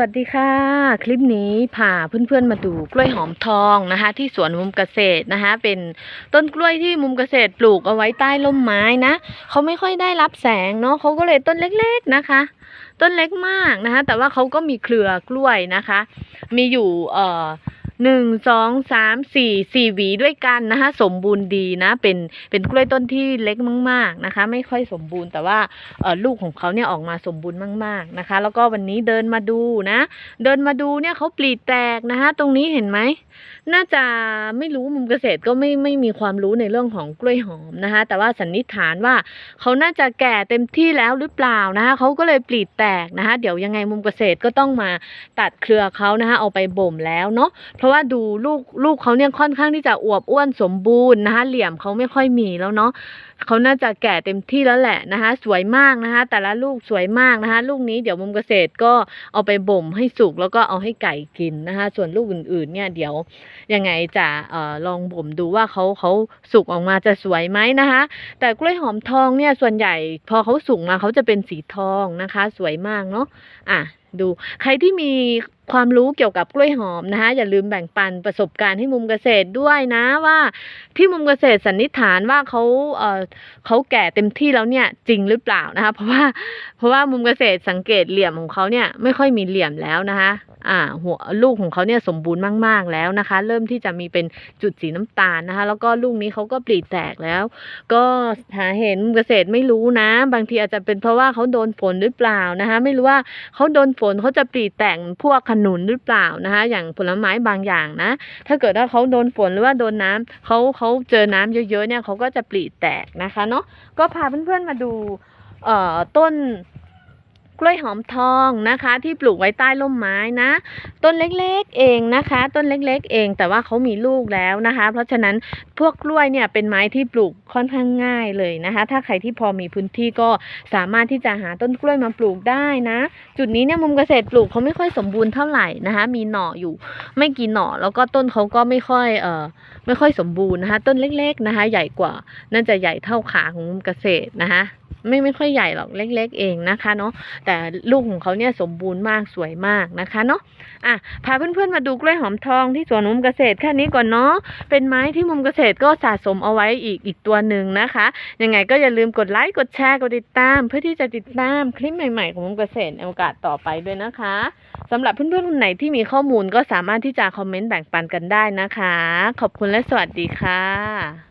วัสดีค่ะ คลิปนี้พาเพื่อนๆมาดูกล้วยหอมทองนะคะ ที่สวนมุมเกษตรนะคะ เป็นต้นกล้วยที่มุมเกษตรปลูกเอาไว้ใต้ร่มไม้นะเขาไม่ค่อยได้รับแสงเนาะเขาก็เลยต้นเล็กๆนะคะ ต้นเล็กมากนะคะ แต่ว่าเขาก็มีเครือกล้วยนะคะ มีอยู่เอ่อ หนึ่งสองสามสี่สี่หวีด้วยกันนะคะสมบูรณ์ดีนะ เป็นเป็นกล้วยต้นที่เล็กมาก ๆนะคะ ไม่ค่อยสมบูรณ์แต่ว่าลูกของเขาเนี่ยออกมาสมบูรณ์มาก ๆนะคะ แล้วก็วันนี้เดินมาดูนะ เดินมาดูเนี่ยเขาปลีแตกนะคะ ตรงนี้เห็นไหม น่าจะไม่รู้มุมเกษตรก็ไม่ไม่มีความรู้ในเรื่องของกล้วยหอมนะคะ แต่ว่าสันนิษฐานว่าเขาน่าจะแก่เต็มที่แล้วหรือเปล่านะคะเขาก็เลยปลีแตกนะคะ เดี๋ยวยังไงมุมเกษตรก็ต้องมาตัดเครือเขานะคะเอาไปบ่มแล้วเนาะเพราะว่าดูลูกลูกเขาเนี่ยค่อนข้างที่จะอวบอ้วนสมบูรณ์นะคะ เหลี่ยมเขาไม่ค่อยมีแล้วเนาะเขาน่าจะแก่เต็มที่แล้วแหละนะคะ สวยมากนะคะ แต่ละลูกสวยมากนะคะ ลูกนี้เดี๋ยวมุมเกษตรก็เอาไปบ่มให้สุกแล้วก็เอาให้ไก่กินนะคะ ส่วนลูกอื่นๆเนี่ยเดี๋ยวยังไงจะเอ่อลองบ่มดูว่าเขาเขาสุกออกมาจะสวยไหมนะคะ แต่กล้วยหอมทองเนี่ยส่วนใหญ่พอเขาสุกมาเขาจะเป็นสีทองนะคะ สวยมากเนาะอะดูใครที่มีความรู้เกี่ยวกับกล้วยหอมนะคะอย่าลืมแบ่งปันประสบการณ์ให้มุมเกษตรด้วยนะว่าที่มุมเกษตรสันนิษฐานว่าเขาเอ่อเขาแก่เต็มที่แล้วเนี่ยจริงหรือเปล่านะคะเพราะว่าเพราะว่ามุมเกษตรสังเกตเหลี่ยมของเขาเนี่ยไม่ค่อยมีเหลี่ยมแล้วนะคะ อ่าหัวลูกของเขาเนี่ยสมบูรณ์มาก ๆแล้วนะคะ เริ่มที่จะมีเป็นจุดสีน้ำตาลนะคะ แล้วก็ลูกนี้เขาก็ปลีแตกแล้ว ก็หาเห็นเกษตรไม่รู้นะ บางทีอาจจะเป็นเพราะว่าเขาโดนฝนหรือเปล่านะคะ ไม่รู้ว่าเขาโดนฝนเขาจะปลีแตกพวกขนุนหรือเปล่านะคะ อย่างผลไม้บางอย่างนะ ถ้าเกิดว่าเขาโดนฝนหรือว่าโดนน้ำเขาเขาเจอน้ำเยอะๆเนี่ยเขาก็จะปลีแตกนะคะเนาะก็พาเพื่อนๆมาดูต้น กล้วยหอมทองนะคะ ที่ปลูกไว้ใต้ร่มไม้นะ ต้นเล็กๆเองนะคะ ต้นเล็กๆ เอง แต่ว่าเขามีลูกแล้วนะคะ เพราะฉะนั้นพวกกล้วยเนี่ยเป็นไม้ที่ปลูกค่อนข้างง่ายเลยนะคะ ถ้าใครที่พอมีพื้นที่ก็สามารถที่จะหาต้นกล้วยมาปลูกได้นะ จุดนี้เนี่ยมุมเกษตรปลูกเขาไม่ค่อยสมบูรณ์เท่าไหร่นะคะ มีหน่ออยู่ไม่กี่หน่อแล้วก็ต้นเขาก็ไม่ค่อยเอ่อ ไม่ค่อยสมบูรณ์นะคะ ต้นเล็กๆนะคะ ใหญ่กว่าน่าจะใหญ่เท่าขาของมุมเกษตรนะคะไม่ไม่ค่อยใหญ่หรอกเล็ก ๆ เองนะคะเนาะแต่ลูกของเขาเนี่ยสมบูรณ์มากสวยมากนะคะเนาะอะพาเพื่อนๆมาดูกล้วยหอมทองที่สวนมุมเกษตรแค่นี้ก่อนเนาะเป็นไม้ที่มุมเกษตรก็สะสมเอาไว้อีกอีกตัวหนึ่งนะคะยังไงก็อย่าลืมกดไลค์กดแชร์กดติดตาม เพื่อที่จะติดตามคลิปใหม่ๆของมุมเกษตรในโอกาสต่อไปด้วยนะคะสำหรับเพื่อนๆคนไหนที่มีข้อมูลก็สามารถที่จะคอมเมนต์แบ่งปันกันได้นะคะ ขอบคุณและสวัสดีค่ะ